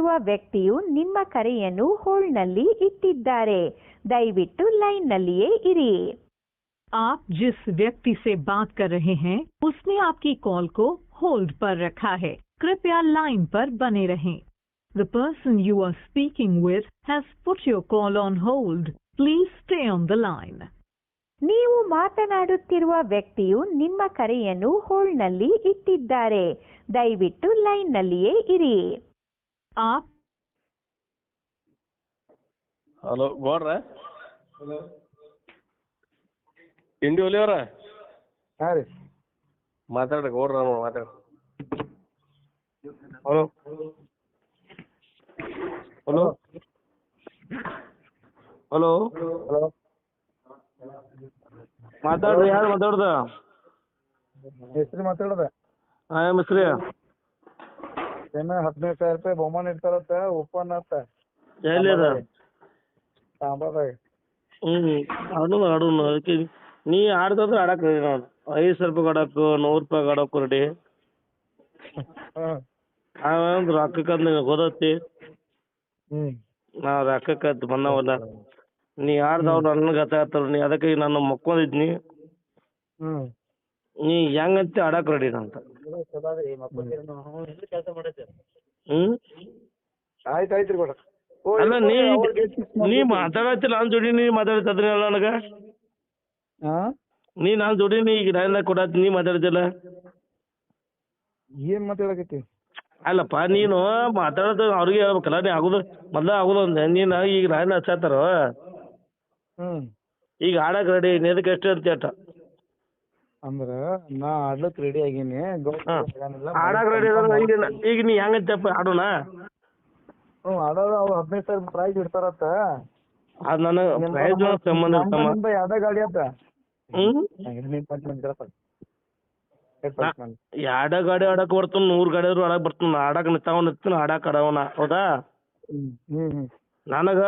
ಮಾತನಾಡುತ್ತಿರುವ ವ್ಯಕ್ತಿಯು ನಿಮ್ಮ ಕರೆಯನ್ನು ಹೋಲ್ಡ್ನಲ್ಲಿ ಇಟ್ಟಿದ್ದಾರೆ ದಯವಿಟ್ಟು ಲೈನ್ನಲ್ಲಿಯೇ ಇರಿ आप जिस व्यक्ति से बात कर रहे हैं उसने आपकी कॉल को होल्ड पर रखा है कृपया लाइन पर बने रहें The person you are speaking with has put your call on hold. Please stay on the line. ನೀವು ಮಾತನಾಡುತ್ತಿರುವ ವ್ಯಕ್ತಿಯು ನಿಮ್ಮ ಕರೆಯನ್ನು ಹೋಲ್ಡ್ನಲ್ಲಿ ಇಟ್ಟಿದ್ದಾರೆ ದಯವಿಟ್ಟು ಲೈನ್ನಲ್ಲಿಯೇ ಇರಿ आप ಹಲೋ ಗೌಡ್ರ ಇಂಡಿ ಒಲಿಯವ್ರ ಹಾಂ ರೀ. ಮಾತಾಡ್ರಿ ಗೌಡ್ರ ಮಾತಾಡ್ರಿ. ಹಲೋ. ಹಲೋ. ಹಲೋ. ಹಲೋ. ಮಾತಾಡ್ರಿ ಯಾರು ಮಾತಾಡ್ದ? ಹೆಸ್ರಿ ಮಾತಾಡೋದ? ಹಾಂ ಮಿಸ್ರಿ ಏನ ಹದಿನೈದು ಸಾವಿರ ರೂಪಾಯಿ ಬಹುಮಾನ ಇರ್ತಾರತ್ತ ಓಪನ್ ಆತ ಹ್ಮ್ ಆಡೋಣ ಆಡೋಣ ಅದಕ್ಕೆ ನೀ ಆಡ್ತಂದ್ರೆ ಆಡಕ್ ರೆಡಿ ನಾನು ಐದು ಸಾವಿರ ರೂಪಾಯಿ ಆಡಕ್ಕೆ ನೂರು ರೂಪಾಯಿ ಆಡಕ್ಕೆ ರೆಡಿ. ನಾವಂದ್ರೆ ರೊಕ್ಕಕ್ಕೆ ನಿನಗೆ ಗೊತ್ತೈತಿ? ಹ್ಮ್. ನಾವು ರೊಕ್ಕಕ್ಕೆ ಬಂದವಲ್ಲ. ನೀ ಆಡ್ದವ್ ನನಗೆ ಗೊತ್ತಾಗ್ತಾರ ನೀ ಅದಕ್ಕೆ ನಾನು ಮಕ್ಕೊಂಡಿದ್ನಿ. ಹ್ಮ್. ನೀ ಹೆಂಗಂತ ಆಡಕ್ಕೆ ರೆಡಿ ಅಂತ ಹ್ಞೂ ಆಯ್ತು ಆಯ್ತು ರೀ ಬೇಡ ಅಲ್ಲ ನೀ ನೀ ಮಾತಾಡತ್ತಿಲ್ಲ ನನ್ನ ಜೋಡಿ ನೀ ಮಾತಾಡ್ತಿದ್ರಿ ಅಲ್ಲ ನನಗೆ ಹಾಂ ನೀ ನನ್ನ ಜೋಡಿ ನೀ ಈಗ ನಾನು ಕೊಡತ್ತಿ ನೀ ಮಾತಾಡ್ತಿಲ್ಲ ಏನು ಮಾತಾಡಕತ್ತಿ? ಅಲ್ಲಪ್ಪ ನೀನು ಮಾತಾಡೋದು ಅವ್ರಿಗೆ ಹೇಳ್ಬೇಕಲ್ಲ ನೀ ಆಗುದು ಮೊದ್ಲ ಆಗುದು ಅಂದೆ ನೀನು ಈಗ ನಾನು ಹಚ್ಚಾತಾರ? ಹ್ಞೂ ಈಗ ಆಡಕ್ ರೆಡಿ ನೀದಕ್ಕೆ ಎಷ್ಟು ಅಂತ ಹೇಳ್ತ. ಅಂದ್ರ ನಾ ಆಡ್ಲಕ್ ರೆಡಿ ಆಗೀನಿ. ಹಾಂ. ರೆಡಿ ಈಗ ನ- ಈಗ ನೀ ಹೆಂಗಂತಪ್ಪ ಆಡೋಣ ಹ್ಞೂ ಆಡೋರು ಅವ್ರು ಹದಿನೈದು ಸಾವಿರ ಪ್ರೈಸ್ ಇಡ್ತಾರತ್ತ. ಅದು ನನಗೆ ಪ್ರೈಸ್ ಸಂಬಂಧ ಇರ್ತಮ್ಮ ನಮ್ದು ಯಾವ್ದ ಗಾಡಿ ಅತ್ತ. ಮಂದಿ ಎರಡ ಗಾಡಿ ಆಡಕ್ ಬರ್ತಾನ ನೂರ್ ಗಾಡಿ ಆದ್ರೂ ಆಡಕ್ ಬರ್ತಾನ ಆಡಕ್ ನಿಂತಾವ ನಿಂತಾನ ಆಡಕ್ ಆಡವನ ಹೌದಾ? ಹ್ಮ್ ಹ್ಮ್ ಹ್ಮ್. ನನಗ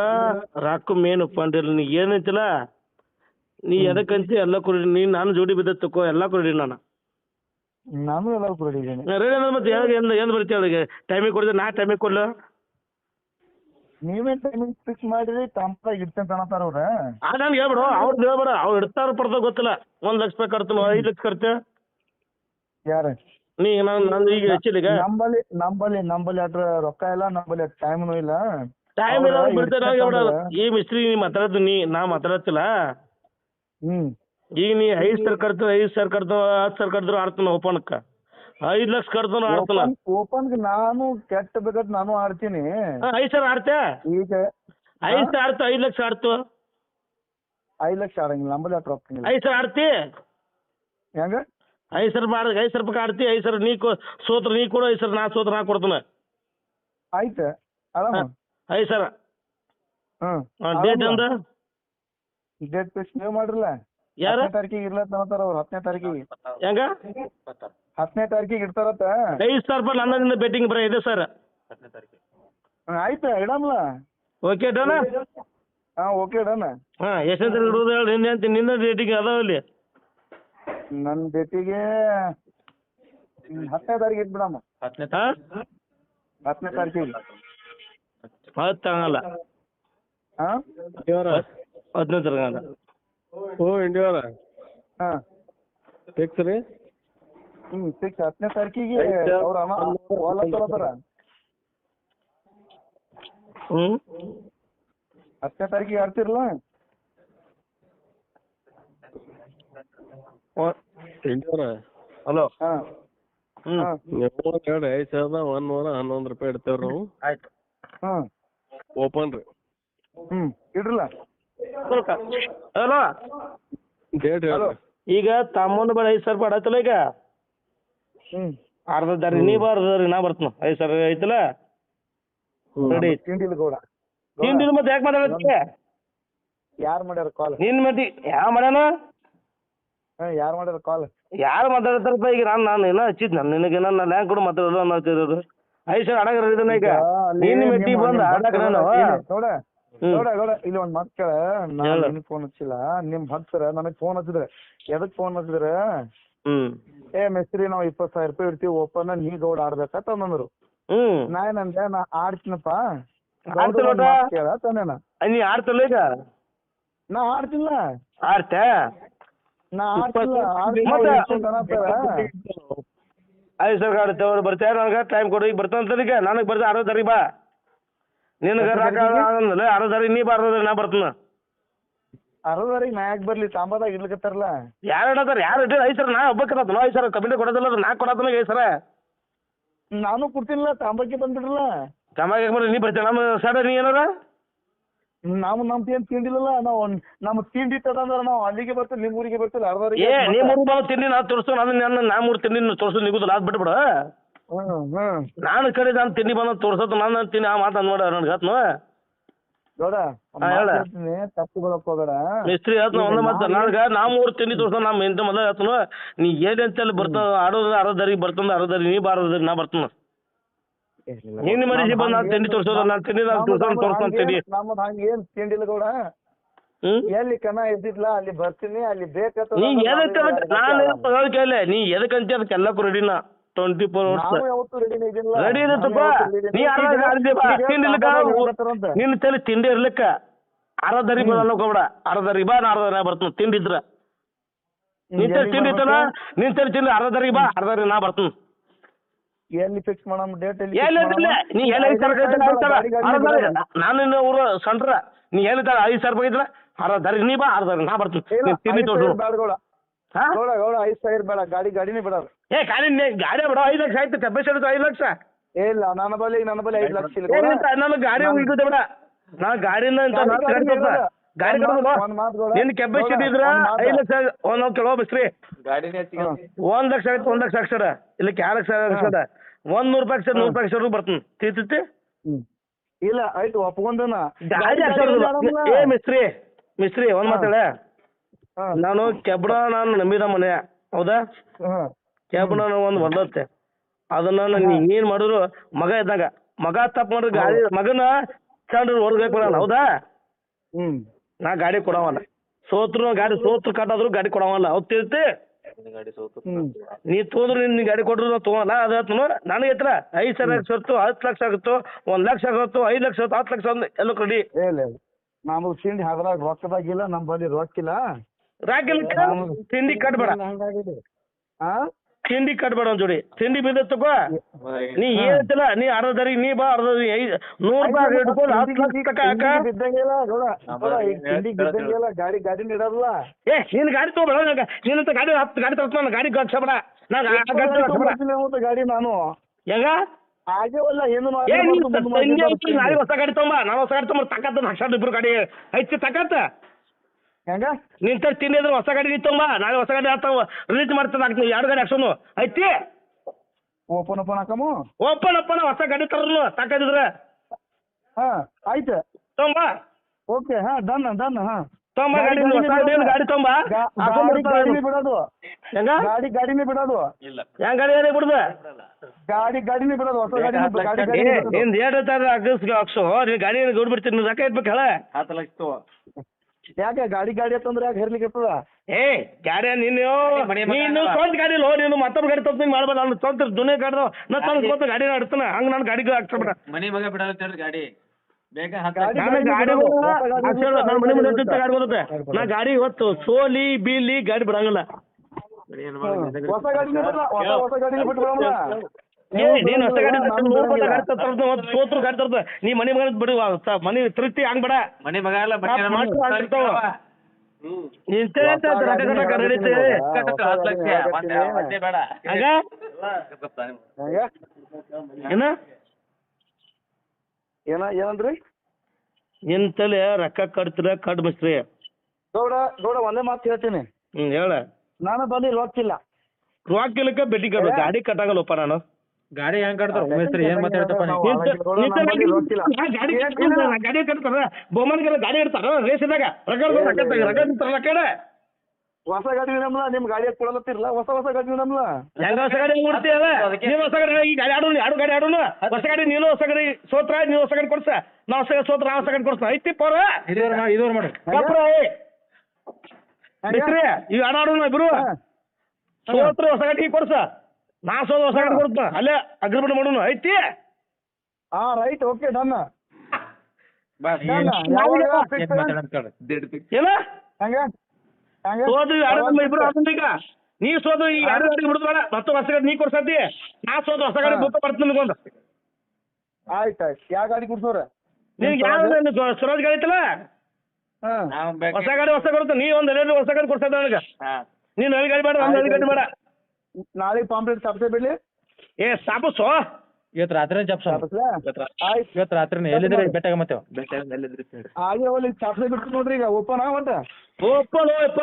ರೊಕ್ಕ ಮೇನ್ ಉಪ್ಪಂದಿಲ್ಲ ನೀ ಏನೈತಿಲ್ಲ ನೀ ಎದಕ್ಕಂತಿ ಎಲ್ಲ ಕುರಿ ನೀ ನಾನು ಜೋಡಿ ಬಿದ್ದ ತಕೋ ಎಲ್ಲ ಕುರಿ ನಾನು. ನಾನು ಎಲ್ಲ ರೆಡಿ ಇದೀನಿ ರೆಡಿ ಅಂದ್ರೆ ಮತ್ತೆ ಹೇಗೆ ಏನು ಎಂದು ಬರ್ತೀವಿ ಅವಳಿಗೆ ಟೈಮಿಗೆ ಕೊಡಿದ್ರೆ ನಾ ಟೈಮಿಗೆ ಕೊಡ್ಲ? ನೀವೇನ್ ಟೈಮಿಂಗ್ ಫಿಕ್ಸ್ ಮಾಡಿರಿ ತಂಪಾಗಿ ಇಡ್ತೇನೆ ಅನ್ನತಾರ ಅವ್ರ. ಆ ನನ್ಗೆ ಹೇಳ್ಬಿಡು ಅವ್ರದ್ದು ಹೇಳ್ಬೇಡ ಅವ್ರು ಇಡ್ತಾರ ಪಡ್ದ ಗೊತ್ತಿಲ್ಲ. ಒಂದ್ ಲಕ್ಷ ರೂಪಾಯಿ ಕಟ್ತೀನಿ ಐದು ಲಕ್ಷ ಕಟ್ತೆ ಯಾರ? ನೀ ನಾನು ನಂದು ಈಗ ಹೆಚ್ಚಿಲ್ಲ ನಂಬಲ್ಲಿ ನಂಬಲ್ಲಿ ನಂಬಲ್ಲಿ ಅದ್ರ ರೊಕ್ಕ ಇಲ್ಲ ನಂಬಲ್ಲಿ ಟೈಮ್ನು ಇಲ್ಲ. ಟೈಮ್ ಇಲ್ಲ ಬಿಡ್ತಾರೆ ಈ ಮಿಸ್ತ್ರಿ ನೀ ಮಾತಾಡೋದು ನೀ ನಾ ಮಾತಾಡತ್ತಿಲ್ಲ ಹ್ಮ್. ಈಗ ನೀ ಐದು ಸಾವಿರ ಕಟ್ತೀರ ಐದು ಸಾವಿರ ಕಟ್ತಾವ ಹತ್ತು ಸಾವಿರ ಕಟ್ಟಿದ್ರು ಆಡ್ತಾನ ಓಪನ್ಕ ಐದು ಲಕ್ಷ ಕಟ್ತಾನ ಆಡ್ತಾನ. ಓಪನ್ ಓಪನ್ಗೆ ನಾನು ಕೆಟ್ಟ ಬೇಕಾದ್ ನಾನು ಆಡ್ತೀನಿ. ಐದು ಸಾವಿರ ಆಡ್ತೆ ಈಗ ಐದು ಸಾವಿರ ಆಡ್ತು ಐದು ಲಕ್ಷ ಆಡ್ತು? ಐದ್ ಲಕ್ಷ ಆಡಂಗಿಲ್ಲ ನಂಬಲ್ಲಿ ಅಷ್ಟು ಇಲ್ಲ ಐದು ಸಾವಿರ ಆಡ್ತಿ? ಹೆಂಗ? ಐದು ಸಾವಿರ ಮಾಡ ಐದು ಸಾವಿರ ರೂಪಾಯಿ ಆಡ್ತಿ ಐದು ಸಾವಿರ ನೀ ಕೊ ಸೋತ್ರ ನೀ ಕೊಡು ಐದು ಸಾವಿರ ನಾ ಸೋತ್ರ ನಾ ಕೊಡ್ತಾನೆ. ಆಯ್ತು ಆರಾಮ? ಐದು ಸಾವಿರ. ಹ್ಮ್ ಡೇಟ್ ಅಂದ? ಡೇಟ್ ಫಿಕ್ಸ್ ನೀವು ಮಾಡ್ರಲ್ಲ? ಯಾರ? ಹತ್ತನೇ ತಾರೀಕಿಗೆ ಇರ್ಲತ್ತ ಅಂತಾರ ಅವ್ರು ಹತ್ತನೇ ತಾರೀಕಿಗೆ. ಹೆಂಗ? ಹತ್ತನೇ ತಾರೀಕಿಗೆ ಇಡ್ತಾರತ್ತ? ಐದು ಸಾವಿರ ರೂಪಾಯಿ ನನ್ನಿಂದ ಬೆಟ್ಟಿಂಗ್ ಬರ ಇದೆ ಸರ್. ಹ್ಮ್, ಆಯ್ತು ಇಡಮ್ಲ. ಓಕೆ ಡನ ಹಾ ಓಕೆ ಡನ್ ಹಾ ಎಷ್ಟನೇ ತಾರೀಕು ಇಡೋದು ಹೇಳಿ ನಿನ್ನೆ ಅಂತ ನಿನ್ನ ಡೇಟಿಗೆ ಅದಾವ ಇಲ್ಲಿ ನನ್ನ ಡೇಟಿಗೆ ಹ್ಮ್, ಹತ್ತನೇ ತಾರೀಕಿಗೆ ಇಟ್ಬಿಡಮ್ಮ ಹಾಂ? ಹತ್ತನೇ ತಾರೀಕಿಗೆ. ಹತ್ತು ಹಂಗಲ್ಲ ಹಾ? ಹದಿನೈದು ಹಂಗಲ್ಲ ಓ ಇಂಡಿಯವರ ಹಾ. ಫಿಕ್ಸ್ ರೀ? ಹ್ಮ್ ಫಿಕ್ಸ್ ಹತ್ತನೇ ತಾರೀಕಿಗೆ ಅವ್ರ ಅಮ್ಮ ಹೋಲತ್ತಾರ ಹ್ಞೂ ಹತ್ತನೇ ತಾರೀಕಿಗೆ ಆಡ್ತಿರಲ್ಲ? ಇಂಡಿಯವರ ಹಲೋ. ಹಾ. ಎರಡು ಐದು ಸಾವಿರದ ಒಂದು ನೂರ ಹನ್ನೊಂದು ರೂಪಾಯಿ ಇಡ್ತೇವೆ ನಾವು. ಆಯ್ತು. ಹಾ ಓಪನ್ ರೀ. ಹ್ಮ್. ಇಡ್ರಲ್ಲ? ಹಲೋ. ಡೇಟ್ ಈಗ ತಮ್ಮನ ಬೇಡ ಐದು ಸಾವಿರ ರೂಪಾಯಿ ಆಡತ್ತಲ್ಲ ಈಗ? ಹ್ಮ್. ಅರ್ಧ ದಾರಿ ನೀ ಬರ್ದಾರಿ ನಾ ಬರ್ತೀನಿ. ಐದು ಸಾವಿರ ಐತಲ್ಲ ರೆಡಿ ತಿಂಡಿಲ್ ಗೌಡ. ತಿಂಡಿ ಮತ್ತೆ ಯಾಕೆ ಮಾತಾಡತ್ತೆ ಯಾರ್ ಮಾಡ್ಯಾರ ಕಾಲ್ ನಿನ್ ಮತಿ ಯಾವ ಮಾಡ್ಯಾನ? ಹಾ ಯಾರ್ ಮಾಡ್ಯಾರ ಕಾಲ್ ಯಾರು ಮಾತಾಡತ್ತಾರಪ್ಪ ಈಗ ನಾನು ನಾನು ಏನೋ ಹಚ್ಚಿದ್ ನಾನು? ನಿನಗೆ ನಾನು ನಾನು ಹೆಂಗೆ ಕೂಡ ಮಾತಾಡೋದು ಅನ್ನೋದು ಐದು ಸಾವಿರ ಅಡಗರ ಇದನ್ನ ಈಗ? ನಿನ್ನ ಮೆಟ್ಟಿ ಬಂದು ಆಡಕ್ಕೆ ನಾನು ನೋಡ ನೋಡ ನೋಡ ಇಲ್ಲಿ ಒಂದ್ ಮಾತ್ ಕೇಳ. ನಾನು ಫೋನ್ ಹಚ್ಚಿಲ್ಲ. ನಿಮ್ ಭಕ್ತರ ನನಗ್ ಫೋನ್ ಹಚ್ಚಿದ್ರೆ. ಎದಕ್ ಫೋನ್ ಹಚ್ಚಿದ್ರೆ? ಏ ಮೆಸ್ರಿ ನಾವ್ ಇಪ್ಪತ್ ಸಾವಿರ ರೂಪಾಯಿ ಇಡ್ತೀವಿ ಓಪನ್ ನೀ ಗೌಡ ಆಡ್ಬೇಕಂತ ಅಂದ್ರು ನಾ ಏನಂದೆ ನಾ ಆಡ್ತೀನಪ್ಪ? ಕೇಳ ತಾನೇನ ನೀ. ಆಡ್ತಲ್ಲ ಈಗ? ನಾ ಆಡ್ತಿಲ್ಲ. ಆಡ್ತೆ? ನಾ ಆಡ್ತಿಲ್ಲ. ಮತ್ತೆ? ಸರ್ ಗಾಡಿ ತಗೊಂಡು ಬರ್ತೀಯ ನನಗೆ ಟೈಮ್ ಕೊಡಿ. ಈಗ ಬರ್ತಾನ ನನಗೆ ಬರ್ತಾ ಆಡೋದರಿ ಬಾ. ನಿನಗೆ ಅಂದ್ರ ಅರ್ಧರಿ ಅರ್ಧ ತಾರೀಕು ನೀ ಬಾ ಅರ್ಧ ತಾರೀಕು ನಾ ಬರ್ತನ. ಅರ್ಧರಿ ನಾ ಯಾಕೆ ಬರ್ಲಿ ತಾಂಬಾದಾಗ ಇಡ್ಲಿಕತ್ತಾರಲ್ಲ. ಯಾರು ಇಡತಾರ ಯಾರು ಇಟ್ಟಿರ ಐದು ಸಾವಿರ ನಾ ಒಬ್ಬಕ್ಕೆ ಐದು ಸಾವಿರ ಕಮಿಟಿ ಕೊಡೋದಿಲ್ಲ ನಾ ಕೊಡತನ ಐದು ಸಾವಿರ ನಾನು ಕೊಡ್ತೀನಿಲ್ಲ ತಾಂಬಕ್ಕೆ ಬಂದಿರಲ್ಲ. ಕಮಾಗಿ ಬರ್ರಿ ನೀ ಬರ್ತೀಯ? ನಮ್ಮ ಸಡ ನೀ ಏನಾರ? ನಾವು ನಮ್ ಏನ್ ತಿಂಡಿಲ್ಲ ನಾವು ನಮ್ಮ ತಿಂಡಿ ತದಂದ್ರ ನಾವು ಅಲ್ಲಿಗೆ ಬರ್ತೀವಿ ನಿಮ್ಮ ಊರಿಗೆ ಬರ್ತೀವಿ ಅರ್ಧವರೆಗೆ ಏ ನೀ ಮೂರು ಬಾವು ತಿಂಡಿ ನಾ ತೋರಿಸ್ತು ನಾನು ನಾ ಮೂರು ತಿಂಡಿ ತೋರಿಸು ನಿಗುದಿಲ್ಲ ಅದ್ ಬಿಟ್ಬಿಡು. ಹ್ಮ್ ಹ್ಮ್. ನಾನು ಕಡೆ ನಾನು ತಿಂಡಿ ಬಂದ ತೋರ್ಸತ್ ನಾನು ತಿಂಡಿ ಆ ಮಾತು ನೋಡ ನನಗೆ ಹತ್ನು ಗೌಡ ಹಾ, ಹೇಳ. ತಪ್ಪು ಹೋಗಬೇಡ. ಮಿಸ್ತ್ರಿ ಹೇಳ್ತಾನ ಒಂದ ನನಗೆ ನಾ ಮೂರು ತಿಂಡಿ ತೋರ್ಸ ನಮ್ಮ ಎಂತ ಮೊದಲ ಹೇಳ್ತಾನು ನೀ ಏನಂತಲ್ಲಿ ಬರ್ತ ಆಡೋದ್ರ ಅರ್ಧ ದಾರಿ ಬರ್ತಂದ ಅರ್ಧ ದಾರಿ ನೀ ಬಾರದ ನಾ ಬರ್ತನ ನಿನ್ನ ಮನುಷ್ಯ ಬಂದು ನಾನ್ ತಿಂಡಿ ತೋರ್ಸೋದ, ನಾನ್ ತಿಂಡಿ ನಾನ್ ತೋರ್ಸೋದ್ ತೋರ್ಸ್ತಾನೆ ತಿಂಡಿ. ನಮ್ಮದ್ ಹಂಗ ಏನ್ ತಿಂಡಿಲ್ಲ ಗೌಡ? ಹ್ಮ್? ಎಲ್ಲಿ ಕನ ಅಲ್ಲಿ ಬರ್ತೀನಿ ಅಲ್ಲಿ ಬೇಕಂತ ನೀ ಎದಕ್ಕೆ ನಾನು ಕೇಳಿ ನೀ ಎದಕ್ಕಂತ ಅದಕ್ಕೆಲ್ಲಕ್ಕೂ ರೆಡಿನಾ ಟ್ವೆಂಟಿ ಫೋರ್ ಅವರ್ಸ್ ನಾವು ಯಾವತ್ತೂ ರೆಡಿನೇ ಇದಿಲ್ಲ ರೆಡಿ ಇರುತ್ತಪ್ಪ ನೀ ಅರ್ಧ ಗಾಡಿ ಬಾ. ತಿಂಡಿ ಇರ್ಲಿಕ್ಕ ನಿನ್ನ ತಲೆ ತಿಂಡಿ ಇರ್ಲಿಕ್ಕ. ಅರ್ಧ ದರಿ ಬರಲ್ಲ ಹೋಗ್ಬೇಡ ಅರ್ಧ ರಿಬಾ ನಾ ಅರ್ಧ ನಾ ಬರ್ತೀನಿ. ತಿಂಡಿ ಇದ್ರ. ನಿನ್ ತಲೆ ತಿಂಡಿ ಇತ್ತಲ್ಲ? ನಿನ್ ತಲೆ ತಿಂಡಿ ಅರ್ಧ ರಿಬಾ ಅರ್ಧ ನಾ ಬರ್ತೀನಿ. ಎಲ್ಲಿ ಫಿಕ್ಸ್ ಮಾಡಮ್ ಡೇಟ್ ಎಲ್ಲಿ ಎಲ್ಲಿ ನೀ ಎಲ್ಲಿ ಐದು ಸಾವಿರ ನಾನು ನಿನ್ನ ಊರು ನೀ ಐದು ರೂಪಾಯಿ ಇದ್ರ? ಅರ್ಧ ದರಿ ನೀ ಬಾ ಅರ್ಧ ನಾ ಬರ್ತೀನಿ. ತಿಂಡಿ ತೋರ್ಸು. ಹಾ? ಗೌಡ ಗೌಡ ಐದು ಸಾವಿರ ಬೇಡ ಗಾಡಿ ಗಾಡಿನೇ ಬೇಡ ಏ ಗಾಡಿ ಗಾಡಿ ಬಿಡ ಐದು ಲಕ್ಷ ಆಯ್ತು ಕೆಪಾಸಿಟಿ ಐದು ಲಕ್ಷ. ಏ ಇಲ್ಲ ನನ್ನ ಬಳಿ ನನ್ನ ಬಳಿ ಐದು ಲಕ್ಷ ಇಲ್ಲ ಗೌಡ. ನನ್ನ ಗಾಡಿ ಹೋಗಿದ್ದೆ ಬಿಡ. ನಾ ಗಾಡಿನ ಅಂತ ಗಾಡಿ- ನಾನ್ ಗಾಡಿ ಗಾಡಿ ತರ್ತ. ಗಾಡಿ ಒಂದ್ ಮಾತ್- ಒಂದ್ ಮಾತ್ ಗೌಡ. ನಿನ್ ಕೆಪಾಸಿಟಿ ಇದ್ರ ಒಂದ್ ಮಾತ್. ಐದು ಲಕ್ಷ ಒಂದ್ ನಾವು ಕೇಳೋ ಗಾಡಿನೇ ಹ್ಮ್. ಒಂದ್ ಲಕ್ಷ ಆಯ್ತು ಒಂದ್ ಲಕ್ಷ ಅಕ್ಷರ ಇಲ್ಲ ಎರಡು ಲಕ್ಷ ಅಕ್ಷರ ಒಂದ್ ನೂರು ರೂಪಾಯಿ ಅಕ್ಷರ ನೂರು ರೂಪಾಯಿ ಅಕ್ಷರ ಬರ್ತೀನಿ. ತಿಂತಿ ಇಲ್ಲ ಆಯ್ತು ಒಪ್ಕೊಂಡನ ಗಾಡಿ ಅಕ್ಷರ ಏ ಮಿಸ್ತ್ರಿ ಮಿಸ್ತ್ರಿ ಒಂದ್ ಮಾತಾಡ ಹಾ. ನಾನು ಕೆಬ್ಣ ನಾನು ನಂಬಿದ ಮನೆ ಹೌದಾ? ಹಾ. ಒಂದು ಒಂದ್ ಅದನ್ನ ನಾನು ಏನ್ ಮಾಡಿದ್ರು ಮಗ ಇದ್ದಾಗ. ಮಗ ತಪ್ಪು ಮಾಡಿದ್ರೆ ಗಾಡಿ ಮಗನ ಚಂದ್ರ ಹೊರಗೆ ನಾನು ಹೌದಾ? ಹ್ಮ್. ನಾ ಗಾಡಿ ಕೊಡವಲ್ಲ. ಸೋತ್ರು ಗಾಡಿ ಸೋತ್ರು ಕಟ್ಟಾದ್ರು ಗಾಡಿ ಕೊಡವಲ್ಲ ಹೌದ್ ತಿಳ್ತಿ? ನೀ ತೋದ್ರು ನಿನ್ ಗಾಡಿ ಕೊಟ್ರು ನಾ ತಗೋಲ್ಲ ಅದ ನನಗೆ ಹತ್ರ ಐದು ಸಾವಿರ ಸತ್ತು ಹತ್ತು ಲಕ್ಷ ಆಗುತ್ತೋ ಒಂದ್ ಲಕ್ಷ ಆಗುತ್ತೋ ಐದ್ ಲಕ್ಷ ಆಗುತ್ತೋ ಹತ್ತು ಲಕ್ಷ ಒಂದು ಎಲ್ಲ ಕೊಡಿ. ಏ ಇಲ್ಲ ಇಲ್ಲ. ನಮ್ದು ತಿಂಡಿ ಅದ್ರಾಗ ರೊಕ್ಕದಾಗಿಲ್ಲ ನಮ್ ಬಳಿ ರೊಕ್ಕಿಲ್ಲ. ರಾಕಿಲ್ಲ ತಿಂಡಿ ಕಟ್ಬೇಡ ಹಾ ತಿಂಡಿ ಕಟ್ಬೇಡ ಒಂದ್ ಜೋಡಿ ತಿಂಡಿ ಬಿದ್ದ ತಗೋ. ನೀ ಹೇಳ್ತಿಲ್ಲ ನೀ ಅರ್ಧ ದರಿ ನೀ ಬಾ ಅರ್ಧ ನೂರ್ ರೂಪಾಯಿ ಹಿಡ್ಕೊಂಡು ಹತ್ತು ಲಕ್ಷ ತಕ ಹಾಕ ಗೌಡ. ಗೌಡ, ನೀಡಲ್ಲ ಏ ನಿನ್ ಗಾಡಿ ತಗೋಬೇಡ ನಂಗೆ ನಿನ್ನಂತ ಗಾಡಿ ಹತ್ತು ಗಾಡಿ ತರ್ತ ನಾನು ಗಾಡಿ ಕಳ್ಸಬೇಡ ನಾ ಗಾಡಿ ತರ್ಸಬೇಡ ಗಾಡಿ ನಾನು. ಹೆಂಗ ಆಗೇವಲ್ಲ ಏನು ಏ ನೀನ್ ಸಂಜೆ ನಾಳೆ ಹೊಸ ಗಾಡಿ ತಗೊಂಬ. ನಾನು ಹೊಸ ಗಾಡಿ ತಗೊಂಬ. ತಕತ್ತ ಹಾಕ್ಸಾಡ್ ಇಬ್ರು ಗಾಡಿ ಐತಿ ತಕತ್ತ ಹೆಂಗ? ನಿಂತ ತರ ತಿಂಡಿ ಇದ್ರೆ ಹೊಸ ಗಾಡಿ ನೀ ತಗೊಂಬ ನಾಳೆ ಹೊಸ ಗಾಡಿ ಆತವ ರಿಲೀಸ್ ಮಾಡ್ತದ ಹಾಕ್ತೀನಿ ಎರಡು ಗಾಡಿ ಆಕ್ಷನ್ ಐತಿ ಓಪನ್ ಓಪನ್ ಹಾಕಮು? ಓಪನ್ ಓಪನ್ ಹೊಸ ಗಾಡಿ ತರನು ತಕದಿದ್ರೆ ಹಾ ಆಯ್ತು. ತಗೊಂಬ. ಓಕೆ ಹಾ ಡನ್ ಡನ್ ಹಾ. ತಗೊಂಬ ಗಾಡಿ ಹೊಸ ಗಾಡಿ ಏನು ಗಾಡಿ ತಗೊಂಬ. ಗಾಡಿ ಬರ್ತಾರ ಗಾಡಿನೇ ಬಿಡೋದು. ಹೆಂಗ? ಗಾಡಿ ಗಾಡಿನೇ ಬಿಡೋದು. ಹೆಂಗ್ ಗಾಡಿ ಏನೇ ಬಿಡುದ? ಗಾಡಿ ಗಾಡಿನೇ ಬಿಡೋದು ಹೊಸ ಗಾಡಿ ಗಾಡಿ ಏ ಗಾಡಿನೇ ಬಿಡೋದು. ಅಗ್ಸ್ ಎರಡು ತರ ಅಗಸ್ ಹಾಕ್ಸು ನೀನ್ ಗಾಡಿ ಗೌಡ್ ಬಿಡ್ತೀನಿ ನೀನ್ ರೊಕ್ಕ ಇರ್ಬೇಕು ಹೇಳ. ಯಾಕೆ ಗಾಡಿ ಗಾಡಿ ಅಂತಂದ್ರೆ ಯಾಕೆ ಹೆರ್ಲಿಕ್ಕೆ ಇರ್ತದ? ಏ ಗಾಡಿ ನೀನು ನೀನು ಸ್ವಂತ ಗಾಡಿ ಲೋ ನೀನು ಮತ್ತೊಬ್ಬ ಗಾಡಿ ತಪ್ಪ ಮಾಡ್ಬೇಡ ನಾನು ಸ್ವಂತ ದುನಿಯಾ ಗಾಡಿ ನಾ ತನ್ನ ಸ್ವಂತ ಗಾಡಿ ಆಡ್ತಾನ ಹಂಗ ನಾನು ಗಾಡಿ ಹಾಕ್ಸ್ಬಿಡ. ಮನೆ ಮಗ ಬಿಡಲ್ಲ ಗಾಡಿ. ಬೇಗ ಹತ್ತ ಗಾಡಿ ನಾನು ಗಾಡಿ ನಾನು ಮನೆ ಮುಂದೆ ನಿಂತ ಗಾಡಿ ಬರುತ್ತೆ ನಾ ಗಾಡಿ ಇವತ್ತು ಸೋಲಿ ಬೀಲಿ ಗಾಡಿ ಬಿಡಂಗಿಲ್ಲ. ಹೊಸ ಗಾಡಿನೇ ಹೊಸ ಹೊಸ ಗಾಡಿನೇ ಬಿಟ್ಬಿಡೋಣ. ಏ ನೀನ್ ಗಾಡಿ ಸೋತ್ರು ನೀ ಮನೆ ಮಗ ಬಿಡು ಮನಿ ಮನೆ ತೃಪ್ತಿ ಹಂಗ್ ಬೇಡ. ಮನಿ ಮಗ ಹೊಸ ರೊಕ್ಕ ಗಾಡಿನೇ ಕಟ್ಟಕ ನಡೀತಿ ಹತ್ತು ಲಕ್ಷ ಮತ್ತೆ ಮತ್ತೆ ಬೇಡ. ಹಂಗ? ಹೆಂಗ? ಏನ? ಏನ ಏನಂದ್ರಿ? ನಿಂತಲೆ ತಲೆ ರೊಕ್ಕ ಕಟ್ತಿರ ಕಟ್ ಗೌಡ ಗೌಡ ಒಂದೇ ಮಾತು ಹೇಳ್ತೀನಿ. ಹ್ಮ್ ಹೇಳ. ನಾನು ಬಲ್ಲಿ ರೊಕ್ಕಿಲ್ಲ ರೊಕ್ಕ ಇಲ್ಲಕ ಬೆಟ್ಟಿ ಕಟ್ಬೇಕು ಗಾಡಿ ಕಟ್ಟಾಗಲ್ಲಪ್ಪ ನಾನು. ಗಾಡಿ ಹೆಂಗ್ ಕಟ್ತಾರ ಉಮೇಶ್ ಏನ್ ಮಾತಾಡ್ತಪ್ಪ ನಾವು ಗೌಡ, ಬಲ್ಲಿ ಗಾಡಿ- ಕಟ್ತಾರ? ಬೊಮ್ಮನ್ಗೆಲ್ಲ ಗಾಡಿ ಇಡ್ತಾರ? ಇಡ್ತಾರ, ರೊಕ್ಕ ಇಡ್ತಾರ, ರೊಕ್ಕ ಇಡ. ಹೊಸ ಗಾಡಿ ನಮ್ಲ ನಿಮ್ ಗಾಡಿ ಕೊಡಲತ್ತಿರ್ಲ ಹೊಸ ಹೊಸ ಗಾಡಿ ನಮ್ಲ ಹೆಂಗ ಹೊಸ ಗಾಡಿ ಹೆಂಗ್ ಬಿಡ್ತೀಯಲ್ಲ ನೀವ್ ಹೊಸ ಗಾಡಿ ಈ ಗಾಡಿ ಆಡೋಣ ಎರಡು ಗಾಡಿ ಆಡೋಣ ಹೊಸ ಗಾಡಿ ನೀನು ಹೊಸ ಗಾಡಿ ಸೋತ್ರ ನೀನು ಹೊಸ ಗಾಡಿ ಕೊಡ್ಸ. ನಾ ಹೊಸ ಗಾಡಿ ಸೋತ್ರ ನಾ ಹೊಸ ಗಾಡಿ ಕೊಡ್ಸ ಐತಿ ಪರ? ಇದೂರ್ ಮಾಡಿ. ಇದೂರ್ ಮಾಡಿ ಕಪ್ರ ಬಿಸ್ರಿ ಇವ್ ಆಡ ಆಡೋಣ ಇಬ್ರು. ಸೋತ್ರ ಹೊಸ ಗಾಡಿ ಕೊಡ್ಸ. ನಾ ಸೋದ ಹೊಸ ಗಾಡಿ ಕೊಡ್ತ ಅಲ್ಲೇ ಅಗ್ರಿಮೆಂಟ್ ಮಾಡೋಣ ಐತಿ? ಆ ರೈಟ್ ಓಕೆ ಡನ್ ನೀ ಸೋದು ಈ ಎರಡು ಗಾಡಿ ಬಿಡುದು ಬೇಡ. ಮತ್ತೆ ಹೊಸ ಗಾಡಿ ನೀ ಕೊಡ್ಸತಿ. ನಾ ಸೋದು ಹೊಸ ಗಾಡಿ ಗೊತ್ತ ಬರ್ತೀನಿ ನಿನ್ಗೊಂದು ಆಯ್ತು ಆಯ್ತು. ಯಾವ ಗಾಡಿ ಕೊಡ್ಸೋರ? ನಿನ್ಗೆ ಯಾವ ಸುರಾಜ್ ಗಾಡಿ ಐತಲ್ಲ? ಹೊಸ ಗಾಡಿ ಹೊಸ ಕೊಡ್ತೀನಿ ನೀ ಒಂದ್ ಎರಡು ಹೊಸ ಗಾಡಿ ಕೊಡ್ಸದ ನನಗೆ. ಹಾ. ನೀನ್ ಅಲ್ಲಿ ಗಾಡಿ ಬೇಡ ಒಂದ್ ನವಿ ಗಾಡಿ ಬೇಡ. ನಾಳೆ ಪಾಂಪ್ಲೆಟ್ ತಪ್ಸೇ ಬಿಡ್ಲಿ? ಏ ಸಾಪಸೋ. ಇವತ್ತು ರಾತ್ರಿ ಜಪ್ಸ. ತಪ್ಸ್ಲಾ ಆಯ್ತು. ಇವತ್ತು ರಾತ್ರಿ ಎಲ್ಲಿದ್ರಿ ಬೆಟ್ಟಾಗ ಮತ್ತೆ. ಹಾಗೆ ಒಳ್ಳೆ ತಪ್ಸೇ ಬಿಟ್ಟು ನೋಡ್ರಿ ಈಗ. ಓಪನ್ ಓಪನ್ ಓಯಪ್ಪ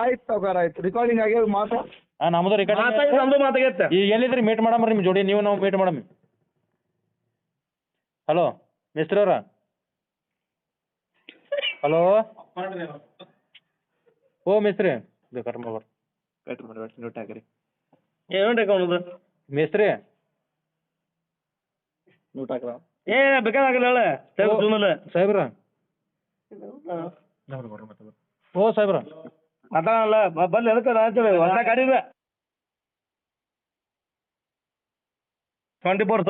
ಆಯ್ತು ತಗೋರ್ ಆಯ್ತು. ರೆಕಾರ್ಡಿಂಗ್ ಆಗ್ಯಾವ ಮಾತು. ಹಾ ನಮ್ದು ರಿಕಾರ್ಡ್ ಮಾತಾಗಿ ನಮ್ದು ಮಾತಾಗೈತೆ ಈಗ ಎಲ್ಲಿದ್ರಿ ಮೀಟ್ ಮಾಡಮ್ರಿ ನಿಮ್ ಜೋಡಿ. ನೀವು ನಾವು ಮೀಟ್ ಮಾಡಮ್. ಹಲೋ ಮಿಸ್ತ್ರಿ ಅವ್ರ? ಹಲೋ ಓ ಮಿಸ್ತ್ರಿ ಕರ್ಮ ಮೊಬೈಲ್ ಕಟ್ ಮಾಡಿ ನೋಟ್ ಹಾಕ್ರಿ. ಏನ್ ಅವನದು. ಮೇಸ್ತ್ರಿ. ಏ ಬೇಕಾಗಲ್ಲ ಹೇಳ. ಓ. ಸುಮ್ಮನೆ ಸಾಹೇಬ್ರ. ಓ ಸಾಹೇಬ್ರ. ಮಾತಾಡಲ್ಲ ಬಂದು ಎದಕ್ಕೆ ಹೊಸ ಗಾಡಿ ಇದೆ ಟ್ವೆಂಟಿ ಫೋರ್